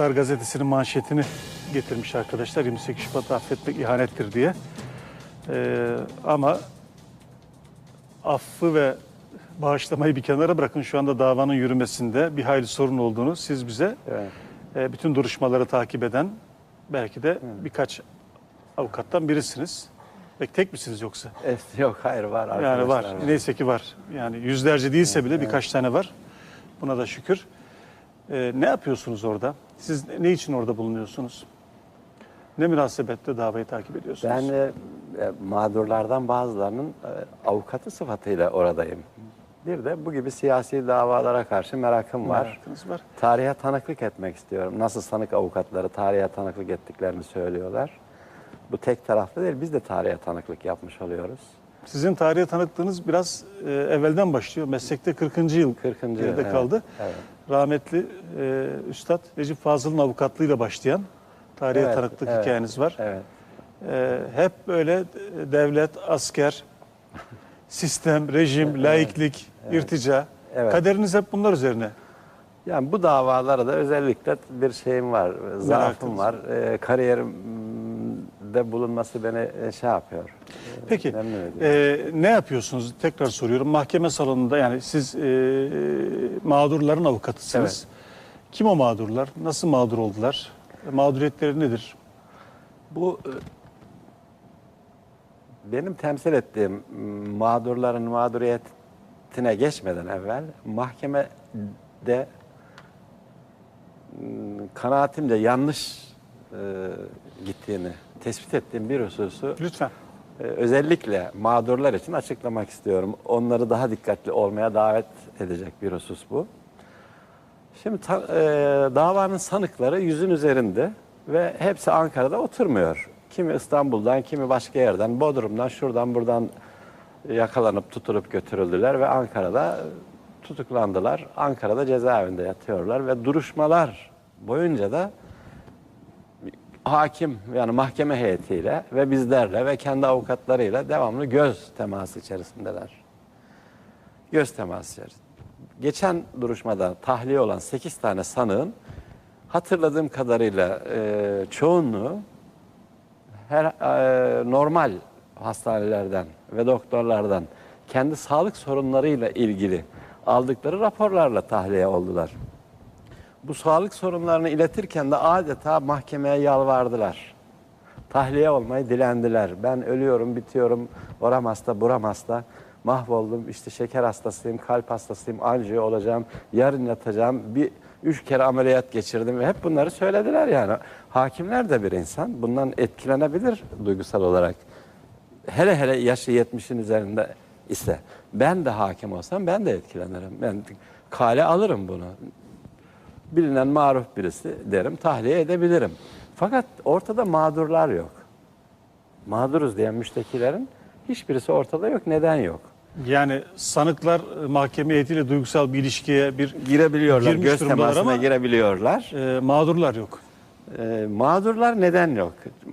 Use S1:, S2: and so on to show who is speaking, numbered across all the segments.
S1: Evet, Star gazetesinin manşetini getirmiş arkadaşlar. 28 Şubat affetmek ihanettir diye. Ee, ama affı ve bağışlamayı bir kenara bırakın. Şu anda davanın yürümesinde bir hayli sorun olduğunu siz bize
S2: Evet.
S1: e, bütün duruşmaları takip eden belki de birkaç avukattan birisiniz. Peki tek misiniz yoksa?
S2: Es- Yok hayır var
S1: Yani var.
S2: arkadaşlar.
S1: Neyse ki var. Yani yüzlerce değilse bile birkaç tane var. Buna da şükür. Ee, ne yapıyorsunuz orada? Siz ne için orada bulunuyorsunuz? Ne münasebetle davayı takip ediyorsunuz?
S2: Ben e, e, mağdurlardan bazılarının e, avukatı sıfatıyla oradayım. Bir de bu gibi siyasi davalara karşı merakım var.
S1: Merakınız var.
S2: Tarihe tanıklık etmek istiyorum. Nasıl sanık avukatları tarihe tanıklık ettiklerini söylüyorlar. Bu tek taraflı değil, biz de tarihe tanıklık yapmış oluyoruz.
S1: Sizin tarihe tanıklığınız biraz e, evvelden başlıyor. Meslekte 40. yıl
S2: 40. yıl,
S1: geride
S2: evet,
S1: kaldı.
S2: evet.
S1: Rahmetli e, Üstad Recep Fazıl'ın avukatlığıyla başlayan tarihe
S2: Evet,
S1: tanıklık
S2: evet,
S1: hikayeniz var.
S2: Evet.
S1: Ee, hep böyle e, devlet, asker, sistem, rejim, laiklik, irtica.
S2: Evet.
S1: Kaderiniz hep bunlar üzerine.
S2: Yani bu davalara da özellikle bir şeyim var, zaafım var. Ee, kariyerimde bulunması beni e, şey yapıyor. e,
S1: Peki e, ne yapıyorsunuz? Tekrar soruyorum. Mahkeme salonunda yani siz e, mağdurların avukatısınız. Kim o mağdurlar? Nasıl mağdur oldular? E, Mağduriyetleri nedir?
S2: Bu benim temsil ettiğim mağdurların mağduriyetine geçmeden evvel mahkemede kanaatimce yanlış e, gittiğini tespit ettiğim bir hususu
S1: Lütfen.
S2: e, özellikle mağdurlar için açıklamak istiyorum. Onları daha dikkatli olmaya davet edecek bir husus bu. Şimdi ta- e, davanın sanıkları yüzün üzerinde ve hepsi Ankara'da oturmuyor. Kimi İstanbul'dan, kimi başka yerden, Bodrum'dan, şuradan buradan yakalanıp tutulup götürüldüler ve Ankara'da tutuklandılar. Ankara'da cezaevinde yatıyorlar ve duruşmalar boyunca da hakim yani mahkeme heyetiyle ve bizlerle ve kendi avukatlarıyla devamlı göz teması içerisindeler. Göz teması içerisinde. Geçen duruşmada tahliye olan 8 tane sanığın hatırladığım kadarıyla e, çoğunluğu her e, normal hastanelerden ve doktorlardan kendi sağlık sorunlarıyla ilgili aldıkları raporlarla tahliye oldular. Bu sağlık sorunlarını iletirken de adeta mahkemeye yalvardılar. Tahliye olmayı dilendiler. Ben ölüyorum, bitiyorum, oram hasta, buram hasta, mahvoldum, işte şeker hastasıyım, kalp hastasıyım, anjiyo olacağım, yarın yatacağım, bir üç kere ameliyat geçirdim ve hep bunları söylediler yani. Hakimler de bir insan, bundan etkilenebilir duygusal olarak. Hele hele yaşı 70'in üzerinde ise ben de hakim olsam ben de etkilenirim. Ben kale alırım bunu bilinen maruf birisi derim, tahliye edebilirim. Fakat ortada mağdurlar yok. Mağduruz diyen müştekilerin hiçbirisi ortada yok. Neden yok?
S1: Yani sanıklar e, mahkeme heyetiyle duygusal bir ilişkiye bir
S2: Girebiliyorlar, göz temasına
S1: ama-
S2: girebiliyorlar.
S1: e, mağdurlar yok.
S2: Ee, mağdurlar neden yok?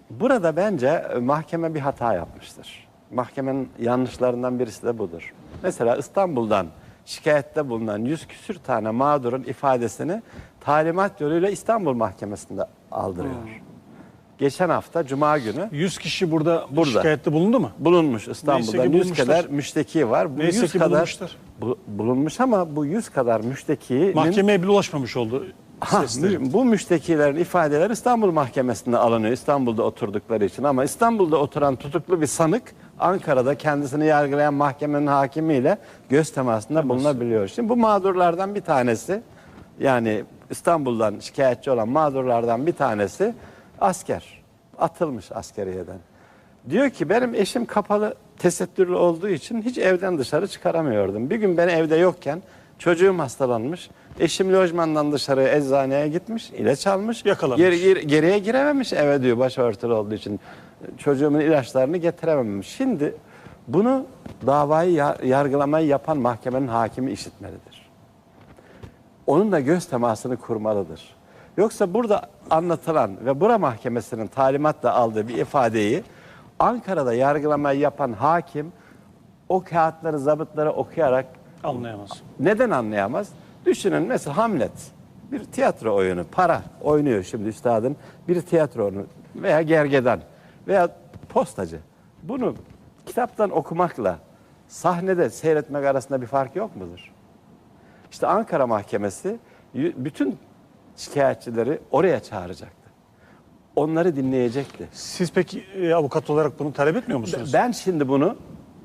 S2: Burada bence e, mahkeme bir hata yapmıştır. Mahkemenin yanlışlarından birisi de budur. Mesela İstanbul'dan şikayette bulunan yüz küsür tane mağdurun ifadesini talimat yoluyla İstanbul Mahkemesi'nde aldırıyor. Geçen hafta Cuma günü
S1: 100 kişi burada,
S2: Burada.
S1: şikayette bulundu mu?
S2: bulunmuş
S1: Neyse
S2: İstanbul'da
S1: ki
S2: 100
S1: bulmuşlar.
S2: kadar müşteki var. Bu
S1: Neyse
S2: 100
S1: ki
S2: kadar
S1: bulunmuşlar.
S2: bu- bulunmuş ama bu 100 kadar müştekinin
S1: Mahkemeye bile ulaşmamış oldu
S2: Ha,
S1: sesleri.
S2: bu müştekilerin ifadeleri İstanbul Mahkemesi'nde alınıyor. İstanbul'da oturdukları için ama İstanbul'da oturan tutuklu bir sanık Ankara'da kendisini yargılayan mahkemenin hakimiyle göz temasında bulunabiliyor. Şimdi bu mağdurlardan bir tanesi yani İstanbul'dan şikayetçi olan mağdurlardan bir tanesi asker. Atılmış askeriyeden. Diyor ki benim eşim kapalı tesettürlü olduğu için hiç evden dışarı çıkaramıyordum. Bir gün ben evde yokken çocuğum hastalanmış. Eşim lojmandan dışarı eczaneye gitmiş, ilaç almış.
S1: Yakalanmış.
S2: Geri- geri- geriye girememiş eve diyor başörtülü olduğu için. Çocuğumun ilaçlarını getirememiş. Şimdi bunu davayı ya- yargılamayı yapan mahkemenin hakimi işitmelidir. Onun da göz temasını kurmalıdır. Yoksa burada anlatılan ve bura mahkemesinin talimatla aldığı bir ifadeyi Ankara'da yargılamayı yapan hakim o kağıtları, zabıtları okuyarak
S1: Anlayamaz.
S2: neden anlayamaz? Düşünün mesela Hamlet. Bir tiyatro oyunu, para oynuyor şimdi üstadın. Bir tiyatro oyunu veya gergedan veya postacı. Bunu kitaptan okumakla sahnede seyretmek arasında bir fark yok mudur? İşte Ankara Mahkemesi bütün şikayetçileri oraya çağıracaktı. Onları dinleyecekti.
S1: Siz peki e, avukat olarak bunu talep etmiyor musunuz?
S2: Ben şimdi bunu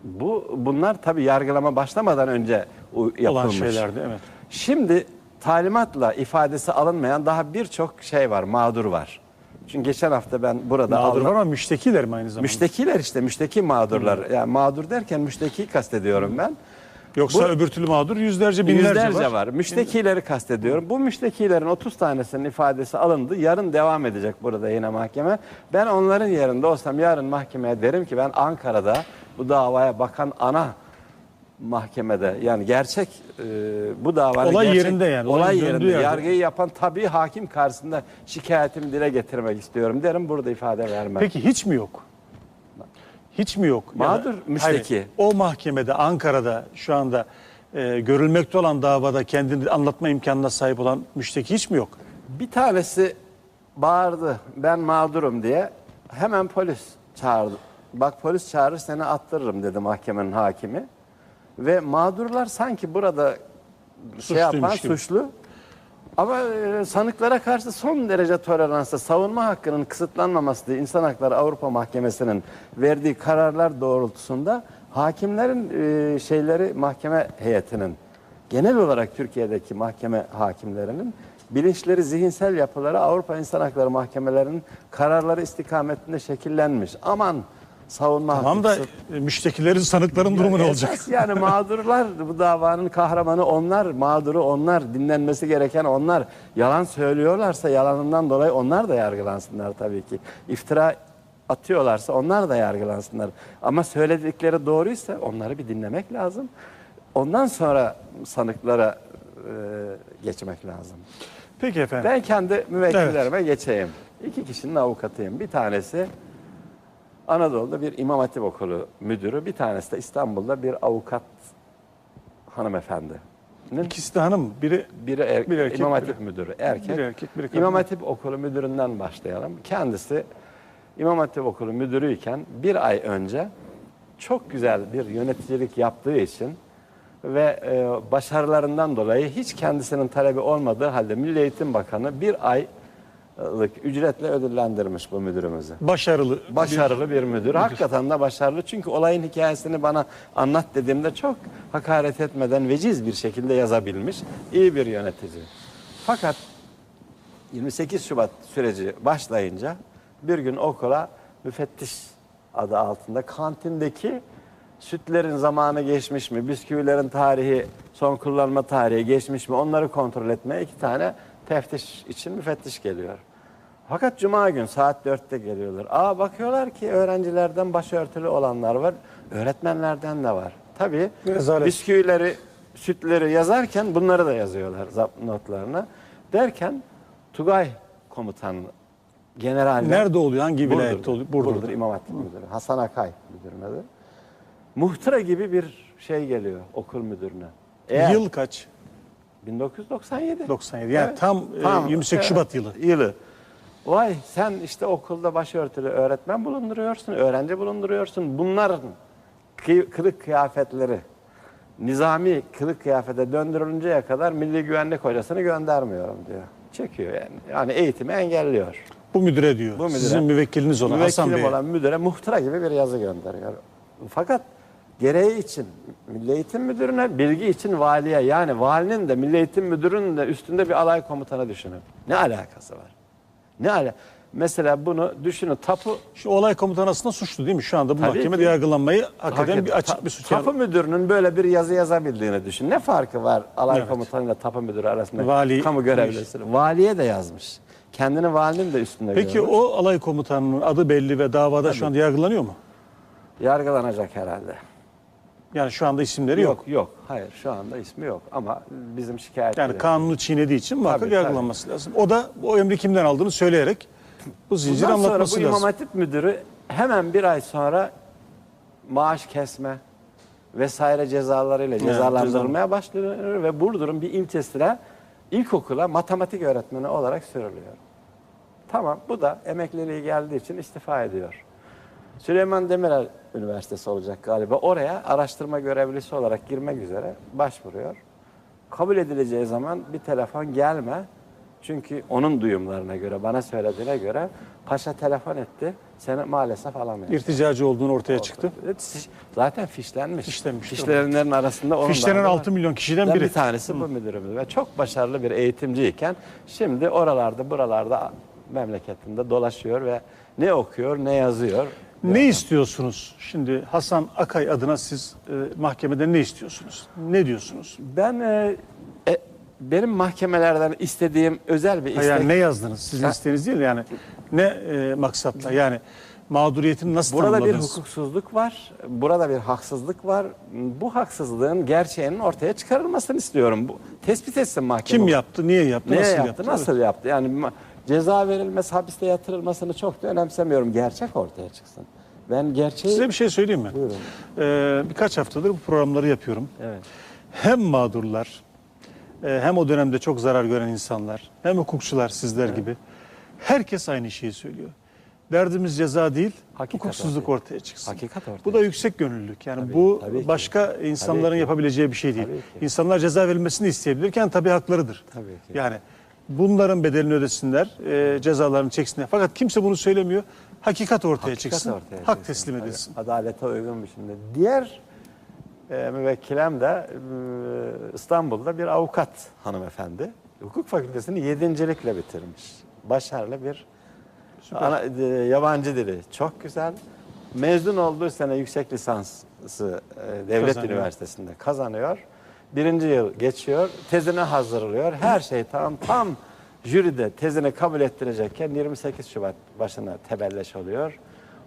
S2: bu bunlar tabii yargılama başlamadan önce u- yapılmış.
S1: Olan şeylerdi evet.
S2: Şimdi talimatla ifadesi alınmayan daha birçok şey var, mağdur var. Çünkü geçen hafta ben burada
S1: Mağdur
S2: aldım.
S1: var ama müştekiler mi aynı zamanda?
S2: Müştekiler işte, müşteki mağdurlar. Yani mağdur derken müşteki kastediyorum ben.
S1: Yoksa
S2: Bu-
S1: öbür türlü mağdur yüzlerce binlerce,
S2: Yüzlerce
S1: var.
S2: var. Müştekileri kastediyorum. Bu müştekilerin 30 tanesinin ifadesi alındı. Yarın devam edecek burada yine mahkeme. Ben onların yerinde olsam yarın mahkemeye derim ki ben Ankara'da bu davaya bakan ana mahkemede yani gerçek e, bu davanın
S1: Olay
S2: gerçek-
S1: yerinde yani,
S2: olay yerinde
S1: yerde.
S2: yargıyı yapan tabii hakim karşısında şikayetimi dile getirmek istiyorum derim burada ifade vermem.
S1: Peki hiç mi yok? Hiç mi yok?
S2: Mağdur, müşteki.
S1: Hayır, o mahkemede Ankara'da şu anda e, görülmekte olan davada kendini anlatma imkanına sahip olan müşteki hiç mi yok?
S2: Bir tanesi bağırdı ben mağdurum diye hemen polis çağırdı. Bak polis çağırır seni attırırım dedi mahkemenin hakimi. Ve mağdurlar sanki burada şey yapan
S1: gibi.
S2: suçlu. Ama e, sanıklara karşı son derece toleranslı savunma hakkının kısıtlanmaması diye İnsan Hakları Avrupa Mahkemesi'nin verdiği kararlar doğrultusunda hakimlerin e, şeyleri mahkeme heyetinin genel olarak Türkiye'deki mahkeme hakimlerinin bilinçleri, zihinsel yapıları Avrupa İnsan Hakları Mahkemelerinin kararları istikametinde şekillenmiş. Aman savunma
S1: Tamam
S2: hakkı
S1: da
S2: kısıt-
S1: e, müştekilerin, sanıkların durumu ne
S2: Esas
S1: olacak?
S2: Yani mağdurlar bu davanın kahramanı onlar, mağduru onlar, dinlenmesi gereken onlar. Yalan söylüyorlarsa yalanından dolayı onlar da yargılansınlar tabii ki. İftira atıyorlarsa onlar da yargılansınlar. Ama söyledikleri doğruysa onları bir dinlemek lazım. Ondan sonra sanıklara e, geçmek lazım.
S1: Peki efendim.
S2: Ben kendi müvekkillerime geçeyim. İki kişinin avukatıyım. Bir tanesi Anadolu'da bir İmam Hatip Okulu müdürü, bir tanesi de İstanbul'da bir avukat hanımefendi.
S1: İkisi de hanım. Biri
S2: Biri, er-
S1: Biri erkek,
S2: İmam
S1: biri-
S2: Hatip müdürü, erkek.
S1: biri erkek, biri kadın.
S2: İmam Hatip Okulu müdüründen başlayalım. Kendisi İmam Hatip Okulu müdürüyken bir ay önce çok güzel bir yöneticilik yaptığı için ve e, başarılarından dolayı hiç kendisinin talebi olmadığı halde Milli Eğitim Bakanı bir aylık ücretle ödüllendirmiş bu müdürümüzü.
S1: başarılı.
S2: Başarılı bir müdür. Hakikaten de başarılı. Çünkü olayın hikayesini bana anlat dediğimde çok hakaret etmeden veciz bir şekilde yazabilmiş. iyi bir yönetici. Fakat 28 Şubat süreci başlayınca bir gün okula müfettiş adı altında kantindeki sütlerin zamanı geçmiş mi, bisküvilerin tarihi, son kullanma tarihi geçmiş mi onları kontrol etmeye iki tane teftiş için müfettiş geliyor. Fakat cuma gün saat 4'te geliyorlar. Aa bakıyorlar ki öğrencilerden başörtülü olanlar var, öğretmenlerden de var. Tabii
S1: Rezalet.
S2: bisküvileri, sütleri yazarken bunları da yazıyorlar zapt notlarına. Derken Tugay komutan general
S1: Nerede oluyor? Hangi
S2: Burdur.
S1: vilayette oluyor? Burdur'da.
S2: Burdur İmam Hatip Müdürü. Hasan Akay müdürün adı. Muhtıra gibi bir şey geliyor okul müdürüne. Eğer
S1: Yıl kaç?
S2: 1997.
S1: 97. Yani
S2: Evet.
S1: tam, e,
S2: Tam,
S1: 28
S2: evet,
S1: Şubat yılı.
S2: Yılı. Vay sen işte okulda başörtülü öğretmen bulunduruyorsun, öğrenci bulunduruyorsun. Bunların kıy- kılık kıyafetleri nizami kılık kıyafete döndürülünceye kadar milli güvenlik hocasını göndermiyorum diyor. Çekiyor yani. Yani eğitimi engelliyor.
S1: Bu müdüre diyor.
S2: Bu müdüre.
S1: Sizin müvekkiliniz olan Hasan
S2: Müvekkilim
S1: Bey.
S2: olan müdüre muhtıra gibi bir yazı gönderiyor. Fakat gereği için Milli Eğitim Müdürü'ne, bilgi için valiye yani valinin de Milli Eğitim Müdürü'nün de üstünde bir alay komutanı düşünün. Ne alakası var? Ne ala? Mesela bunu düşünün tapu
S1: Şu olay komutanı aslında suçlu değil mi? Şu anda bu
S2: Tabii
S1: mahkemede
S2: ki.
S1: yargılanmayı hak eden
S2: Hakikaten
S1: bir açık bir suç.
S2: Tapu müdürünün böyle bir yazı yazabildiğini düşün. Ne farkı var alay
S1: Evet.
S2: komutanıyla tapu müdürü arasında?
S1: Vali-
S2: kamu görevlisi. Valiye de yazmış. Kendini valinin de üstünde
S1: Peki
S2: görmüş.
S1: o alay komutanının adı belli ve davada şu anda yargılanıyor mu?
S2: yargılanacak herhalde.
S1: Yani şu anda isimleri yok.
S2: Yok yok. Hayır şu anda ismi yok ama bizim şikayetleri.
S1: Yani kanunu çiğnediği için muhakkak
S2: Tabii,
S1: yargılanması lazım. O da o emri kimden aldığını söyleyerek bu zincir
S2: Bundan sonra
S1: anlatması
S2: bu İmam
S1: lazım.
S2: Hatip müdürü hemen bir ay sonra maaş kesme vesaire cezalarıyla cezalandırılmaya başlanıyor ve Burdur'un bir ilçesine ilkokula matematik öğretmeni olarak sürülüyor. Tamam bu da emekliliği geldiği için istifa ediyor. Süleyman Demirel Üniversitesi olacak galiba. Oraya araştırma görevlisi olarak girmek üzere başvuruyor. Kabul edileceği zaman bir telefon gelme. Çünkü onun duyumlarına göre, bana söylediğine göre paşa telefon etti. Seni maalesef alamayacak.
S1: İrticacı olduğunu ortaya çıktı.
S2: Evet, Zaten fişlenmiş.
S1: Fişlenmiş,
S2: Fişlenenlerin arasında onun
S1: Fişlenen
S2: adı var.
S1: 6 milyon kişiden biri.
S2: Bir tanesi bu müdürümüz ve çok başarılı bir eğitimciyken şimdi oralarda buralarda memleketinde dolaşıyor ve ne okuyor ne yazıyor.
S1: Ne istiyorsunuz? Şimdi Hasan Akay adına siz e, mahkemede ne istiyorsunuz? Ne diyorsunuz?
S2: Ben e, e, benim mahkemelerden istediğim özel bir istek.
S1: Yani ne yazdınız? Sizin
S2: Ha.
S1: isteğiniz değil yani. Ne e, maksatla? Yani mağduriyetini nasıl
S2: Burada bir hukuksuzluk var, burada bir haksızlık var. Bu haksızlığın gerçeğinin ortaya çıkarılmasını istiyorum. Bu tespit etsin mahkeme.
S1: Kim yaptı? Niye yaptı?
S2: Ne
S1: nasıl
S2: yaptı, nasıl yaptı? Yani ceza verilmesi, hapiste yatırılmasını çok da önemsemiyorum. Gerçek ortaya çıksın. Ben gerçeği...
S1: Size bir şey söyleyeyim mi?
S2: Buyurun.
S1: Ee, birkaç haftadır bu programları yapıyorum.
S2: Evet.
S1: Hem mağdurlar, e, hem o dönemde çok zarar gören insanlar, hem hukukçular sizler gibi. Herkes aynı şeyi söylüyor. Derdimiz ceza değil,
S2: Hakikat
S1: hukuksuzluk
S2: ortaya-
S1: ortaya çıksın.
S2: Hakikat ortaya
S1: Bu da yüksek gönüllülük. Yani
S2: Tabii,
S1: bu
S2: tabii ki.
S1: başka insanların
S2: Tabii ki.
S1: yapabileceği bir şey değil. İnsanlar ceza verilmesini isteyebilirken tabii haklarıdır.
S2: Tabii ki.
S1: Yani bunların bedelini ödesinler, e, cezalarını çeksinler. Fakat kimse bunu söylemiyor. Hakikat ortaya
S2: Hakikat
S1: çıksın,
S2: ortaya
S1: hak
S2: çıksın.
S1: teslim edilsin.
S2: Adalete uygun bir şekilde. Diğer e, müvekkilem de e, İstanbul'da bir avukat hanımefendi. Hukuk fakültesini yedincilikle bitirmiş. Başarılı bir ana, e, yabancı dili. Çok güzel. Mezun olduğu sene yüksek lisansı e, devlet
S1: Kazanıyor.
S2: üniversitesinde kazanıyor. Birinci yıl geçiyor. Tezini hazırlıyor. Her şey tam tam jüride tezini kabul ettirecekken 28 Şubat başına tebelleş oluyor.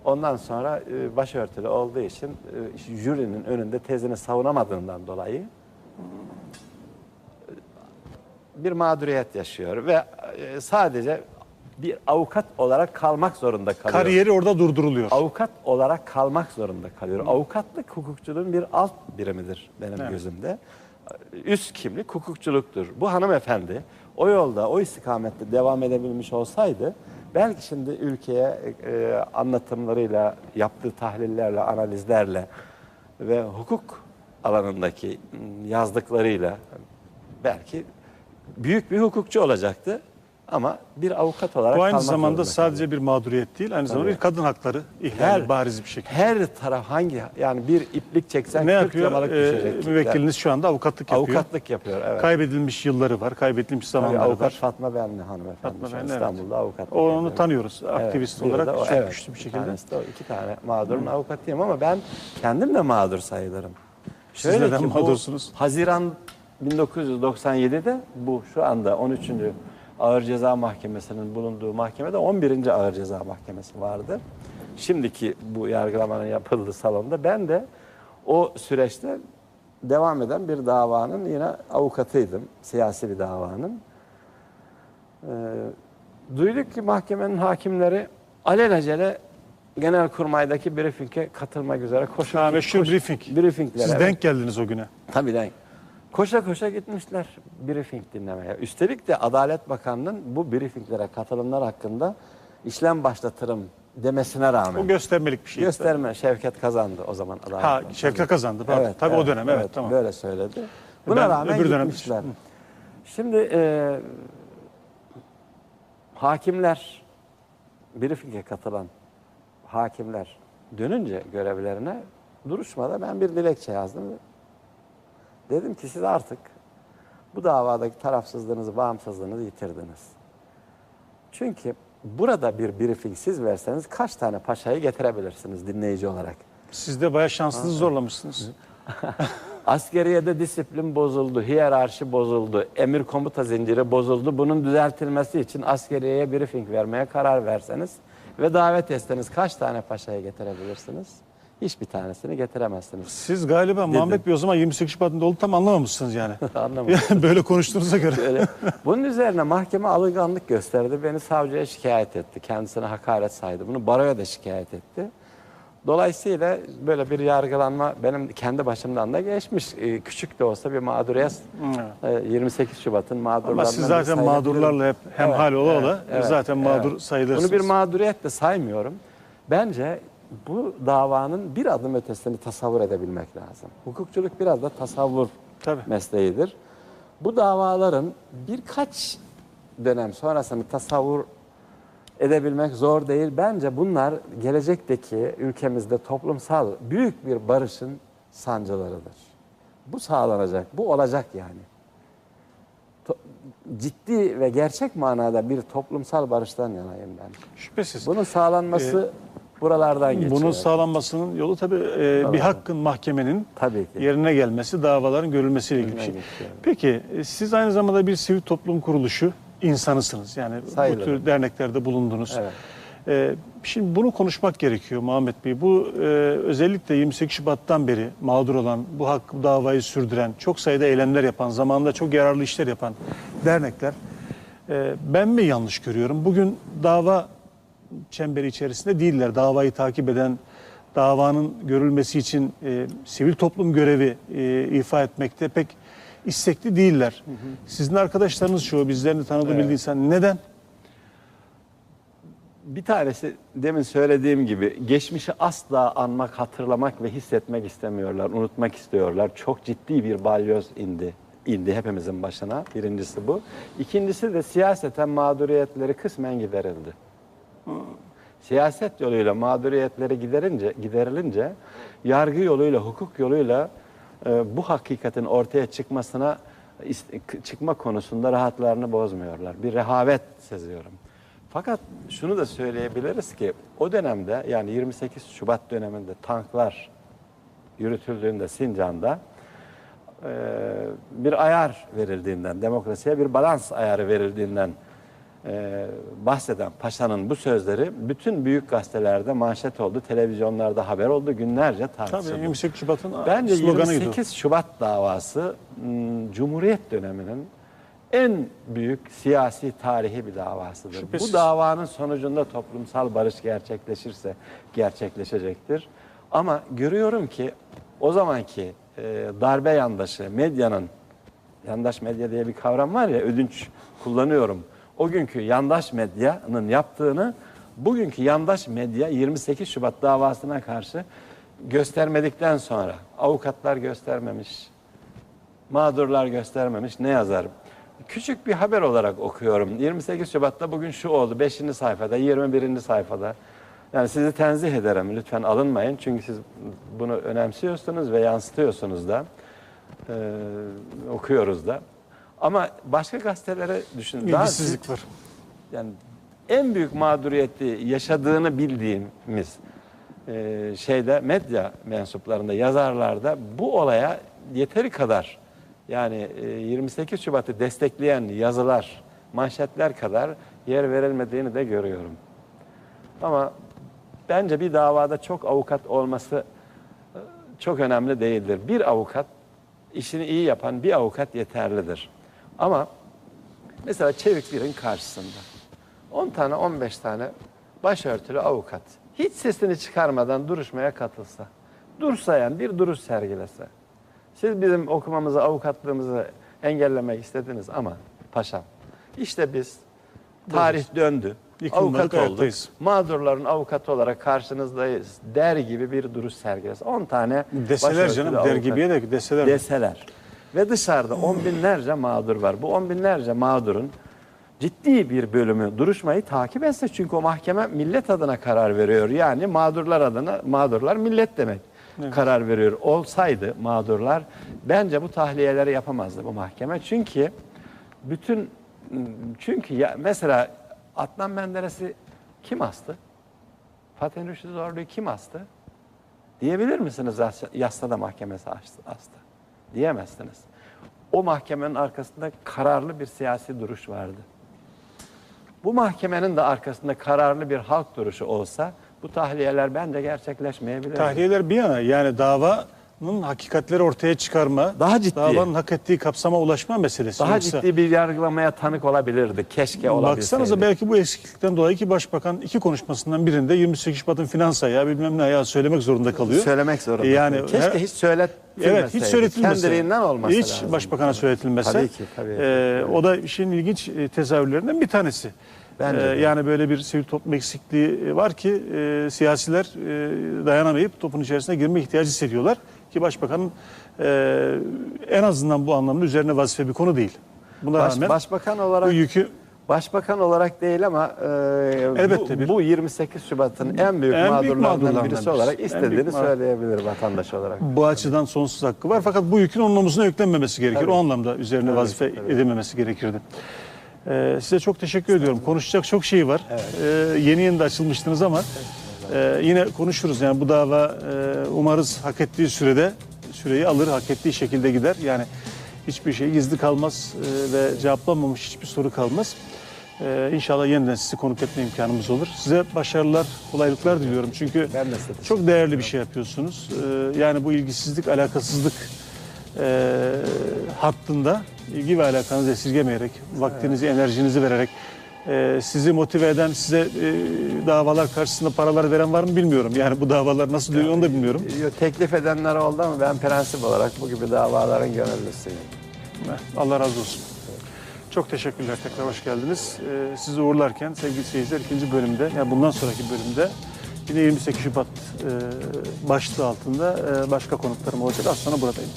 S2: Ondan sonra e, başörtülü olduğu için e, jürinin önünde tezini savunamadığından dolayı bir mağduriyet yaşıyor ve e, sadece bir avukat olarak kalmak zorunda kalıyor.
S1: Kariyeri orada durduruluyor.
S2: Avukat olarak kalmak zorunda kalıyor. Avukatlık hukukçuluğun bir alt birimidir benim gözümde. Üst kimlik hukukçuluktur. Bu hanımefendi o yolda, o istikamette devam edebilmiş olsaydı belki şimdi ülkeye e, anlatımlarıyla, yaptığı tahlillerle, analizlerle ve hukuk alanındaki yazdıklarıyla belki büyük bir hukukçu olacaktı. Ama bir avukat olarak
S1: Bu aynı
S2: kalmak
S1: zamanda
S2: zorunda
S1: sadece bir mağduriyet değil, aynı zamanda
S2: Tabii.
S1: bir kadın hakları ihlali bariz bir şekilde.
S2: Her taraf hangi yani bir iplik çeksen
S1: ne
S2: 40
S1: yapıyor?
S2: yamalık
S1: Ee,
S2: düşecek.
S1: müvekkiliniz şu anda avukatlık yapıyor.
S2: Avukatlık yapıyor evet.
S1: Kaybedilmiş yılları var, kaybedilmiş
S2: Tabii
S1: zamanları
S2: avukat
S1: var.
S2: Fatma Benli hanımefendi.
S1: Fatma
S2: şu an
S1: Benli, evet.
S2: İstanbul'da avukat.
S1: Onu tanıyoruz aktivist olarak
S2: o,
S1: çok güçlü bir şekilde.
S2: tanesi de o, iki tane mağdurun avukatıyım ama ben kendim de mağdur sayılırım.
S1: Siz neden
S2: bu
S1: mağdursunuz?
S2: Haziran 1997'de bu şu anda 13. Ağır Ceza Mahkemesi'nin bulunduğu mahkemede 11. Ağır Ceza Mahkemesi vardı. Şimdiki bu yargılamanın yapıldığı salonda ben de o süreçte devam eden bir davanın yine avukatıydım. Siyasi bir davanın. Ee, duyduk ki mahkemenin hakimleri alelacele Genelkurmay'daki briefing'e katılmak üzere koşu
S1: Ha, meşhur
S2: koş-
S1: briefing.
S2: briefingler,
S1: Siz denk geldiniz o güne.
S2: Tabii denk. Koşa koşa gitmişler briefing dinlemeye. Üstelik de Adalet Bakanı'nın bu briefinglere katılımlar hakkında işlem başlatırım demesine rağmen.
S1: O göstermelik bir şey.
S2: Gösterme Şevket kazandı o zaman Adalet
S1: Ha,
S2: Bakanı.
S1: Şevket kazandı. Pardon. Tabii o dönem, evet, tamam.
S2: Böyle söyledi. Buna
S1: Ben
S2: rağmen
S1: öbür dönem-
S2: gitmişler. Şimdi e, hakimler, briefing'e katılan hakimler dönünce görevlerine duruşmada ben bir dilekçe yazdım. Dedim ki siz artık bu davadaki tarafsızlığınızı, bağımsızlığınızı yitirdiniz. Çünkü burada bir briefing siz verseniz kaç tane paşayı getirebilirsiniz dinleyici olarak?
S1: Siz de bayağı şanslınızı zorlamışsınız.
S2: Askeriyede disiplin bozuldu, hiyerarşi bozuldu, emir komuta zinciri bozuldu. Bunun düzeltilmesi için askeriyeye briefing vermeye karar verseniz ve davet etseniz kaç tane paşayı getirebilirsiniz? Hiçbir tanesini getiremezsiniz.
S1: Siz galiba Muhammed Bey o zaman 28 Şubat'ın olduğunu tam anlamamışsınız yani.
S2: Anlamadım.
S1: Böyle konuştuğunuza göre.
S2: Öyle. Bunun üzerine mahkeme alınganlık gösterdi. Beni savcıya şikayet etti. Kendisine hakaret saydı. Bunu baroya da şikayet etti. Dolayısıyla böyle bir yargılanma benim kendi başımdan da geçmiş. Ee, Küçük de olsa bir mağduriyet. Ee, 28 Şubat'ın mağdurlarından
S1: Ama siz zaten mağdurlarla hep hemhal
S2: Evet,
S1: ola
S2: evet,
S1: ola
S2: evet,
S1: zaten mağdur
S2: evet.
S1: sayılırsınız.
S2: Bunu bir mağduriyet de saymıyorum. Bence bu davanın bir adım ötesini tasavvur edebilmek lazım. Hukukçuluk biraz da tasavvur
S1: Tabii.
S2: mesleğidir. Bu davaların birkaç dönem sonrasını tasavvur edebilmek zor değil. Bence bunlar gelecekteki ülkemizde toplumsal büyük bir barışın sancılarıdır. Bu sağlanacak, bu olacak yani. To- ciddi ve gerçek manada bir toplumsal barıştan yanayım ben.
S1: Şüphesiz.
S2: Bunun sağlanması buralardan geçiyor.
S1: Bunun sağlanmasının yolu tabii e, bir hakkın mahkemenin
S2: Tabii ki.
S1: yerine gelmesi, davaların görülmesiyle ilgili bir şey.
S2: Geçiyor.
S1: Peki e, siz aynı zamanda bir sivil toplum kuruluşu insanısınız. Yani bu
S2: Sayılırım.
S1: tür derneklerde bulundunuz.
S2: Evet.
S1: E, şimdi bunu konuşmak gerekiyor Muhammed Bey. Bu e, özellikle 28 Şubat'tan beri mağdur olan, bu hak bu davayı sürdüren, çok sayıda eylemler yapan, zamanında çok yararlı işler yapan dernekler. e, ben mi yanlış görüyorum? Bugün dava çemberi içerisinde değiller. Davayı takip eden, davanın görülmesi için e, sivil toplum görevi e, ifa etmekte pek istekli değiller. Sizin arkadaşlarınız şu, bizlerini tanıdı
S2: Evet.
S1: bildiysen neden?
S2: Bir tanesi demin söylediğim gibi geçmişi asla anmak, hatırlamak ve hissetmek istemiyorlar, unutmak istiyorlar. Çok ciddi bir balyoz indi indi hepimizin başına. Birincisi bu. İkincisi de siyaseten mağduriyetleri kısmen giderildi. Siyaset yoluyla mağduriyetleri giderince, giderilince yargı yoluyla, hukuk yoluyla e, bu hakikatin ortaya çıkmasına çıkma konusunda rahatlarını bozmuyorlar. Bir rehavet seziyorum. Fakat şunu da söyleyebiliriz ki o dönemde yani 28 Şubat döneminde tanklar yürütüldüğünde Sincan'da e, bir ayar verildiğinden, demokrasiye bir balans ayarı verildiğinden e, bahseden paşanın bu sözleri bütün büyük gazetelerde manşet oldu, televizyonlarda haber oldu, günlerce
S1: Tabii
S2: tartışıldı.
S1: 28 Şubat'ın
S2: Bence
S1: sloganıydı.
S2: 28 Şubat davası m, Cumhuriyet döneminin en büyük siyasi tarihi bir davasıdır.
S1: Şüphesiz.
S2: Bu davanın sonucunda toplumsal barış gerçekleşirse gerçekleşecektir. Ama görüyorum ki o zamanki e, darbe yandaşı medyanın yandaş medya diye bir kavram var ya ödünç kullanıyorum. O günkü yandaş medyanın yaptığını bugünkü yandaş medya 28 Şubat davasına karşı göstermedikten sonra avukatlar göstermemiş, mağdurlar göstermemiş ne yazarım? Küçük bir haber olarak okuyorum. 28 Şubat'ta bugün şu oldu. 5. sayfada, 21. sayfada. Yani sizi tenzih ederim. Lütfen alınmayın. Çünkü siz bunu önemsiyorsunuz ve yansıtıyorsunuz da. Ee, okuyoruz da. Ama başka gazetelere düşünün.
S1: İlgisizlik var.
S2: yani en büyük mağduriyeti yaşadığını bildiğimiz e, şeyde medya mensuplarında yazarlarda bu olaya yeteri kadar yani e, 28 Şubat'ı destekleyen yazılar, manşetler kadar yer verilmediğini de görüyorum. Ama bence bir davada çok avukat olması e, çok önemli değildir. Bir avukat, işini iyi yapan bir avukat yeterlidir. Ama mesela çevik birin karşısında 10 tane 15 tane başörtülü avukat hiç sesini çıkarmadan duruşmaya katılsa, dursayan bir duruş sergilese. Siz bizim okumamızı, avukatlığımızı engellemek istediniz ama paşam işte biz tarih döndü.
S1: Yıkılmadık,
S2: Avukat olduk. Mağdurların avukatı olarak karşınızdayız der gibi bir duruş sergilese. 10 tane
S1: Deseler
S2: başörtülü
S1: canım, der
S2: avukat
S1: gibiye de deseler.
S2: deseler. Ve dışarıda on binlerce mağdur var. Bu on binlerce mağdurun ciddi bir bölümü duruşmayı takip etse çünkü o mahkeme millet adına karar veriyor. Yani mağdurlar adına mağdurlar millet demek karar veriyor. Olsaydı mağdurlar bence bu tahliyeleri yapamazdı bu mahkeme. Çünkü bütün çünkü ya mesela Adnan Menderes'i kim astı? Fatih Rüştü Zorlu'yu kim astı? Diyebilir misiniz Yas- Yassıada Mahkemesi astı? Diyemezsiniz. O mahkemenin arkasında kararlı bir siyasi duruş vardı. Bu mahkemenin de arkasında kararlı bir halk duruşu olsa bu tahliyeler bence gerçekleşmeyebilir.
S1: Tahliyeler bir yana yani dava davanın hakikatleri ortaya çıkarma,
S2: Daha ciddi.
S1: davanın hak ettiği kapsama ulaşma meselesi.
S2: Daha
S1: Yoksa-
S2: ciddi bir yargılamaya tanık olabilirdi. Keşke olabilseydi.
S1: Baksanıza belki bu eksiklikten dolayı ki Başbakan iki konuşmasından birinde 28 Şubat'ın finans ayağı bilmem ne ayağı söylemek zorunda kalıyor.
S2: Söylemek zorunda.
S1: Yani
S2: Keşke hiç söyletilmeseydi.
S1: Evet hiç söyletilmese.
S2: Kendiliğinden olması
S1: Hiç
S2: lazım.
S1: başbakana söyletilmese.
S2: Tabii ki, tabii.
S1: Ee, o da işin ilginç e, tezahürlerinden bir tanesi.
S2: Bence
S1: Ee, yani böyle bir sivil toplum eksikliği var ki e, siyasiler e, dayanamayıp topun içerisine girme ihtiyacı hissediyorlar. Ki başbakanın e, en azından bu anlamda üzerine vazife bir konu değil. Buna
S2: Baş-
S1: rağmen
S2: başbakan
S1: bu
S2: olarak
S1: yükü
S2: başbakan olarak değil ama e,
S1: Elbette
S2: bu,
S1: bir-
S2: bu 28 Şubat'ın en büyük
S1: En
S2: mağdurlarından
S1: mağdurlarından
S2: birisi olarak istediğini söyleyebilir vatandaş olarak.
S1: Bu açıdan sonsuz hakkı var. Fakat bu yükün onun omuzuna yüklenmemesi gerekir.
S2: Tabii.
S1: O anlamda üzerine
S2: Tabii,
S1: vazife
S2: tabii.
S1: edilmemesi gerekirdi. Ee, size çok teşekkür ediyorum. Konuşacak çok şey var. Ee, yeni yeni de açılmıştınız ama e, yine konuşuruz. Yani bu dava e, umarız hak ettiği sürede süreyi alır, hak ettiği şekilde gider. Yani hiçbir şey gizli kalmaz e, ve cevaplanmamış hiçbir soru kalmaz. Ee, inşallah yeniden sizi konuk etme imkanımız olur. Size başarılar, kolaylıklar diliyorum. Çünkü
S2: Ben de size
S1: çok değerli bir şey yapıyorsunuz. Ee, yani bu ilgisizlik, alakasızlık e, hattında ilgi ve alakanızı esirgemeyerek, vaktinizi, enerjinizi vererek e, sizi motive eden, size e, davalar karşısında paralar veren var mı bilmiyorum. Yani bu davalar nasıl duyuyor onu da bilmiyorum.
S2: Yo, Teklif edenler oldu ama ben prensip olarak bu gibi davaların gönüllüsüyüm.
S1: Allah razı olsun. Çok teşekkürler. Tekrar hoş geldiniz. Ee, sizi uğurlarken sevgili seyirciler ikinci bölümde, yani bundan sonraki bölümde yine 28 Şubat e, başlığı altında e, başka konuklarım olacak. Az sonra buradayım.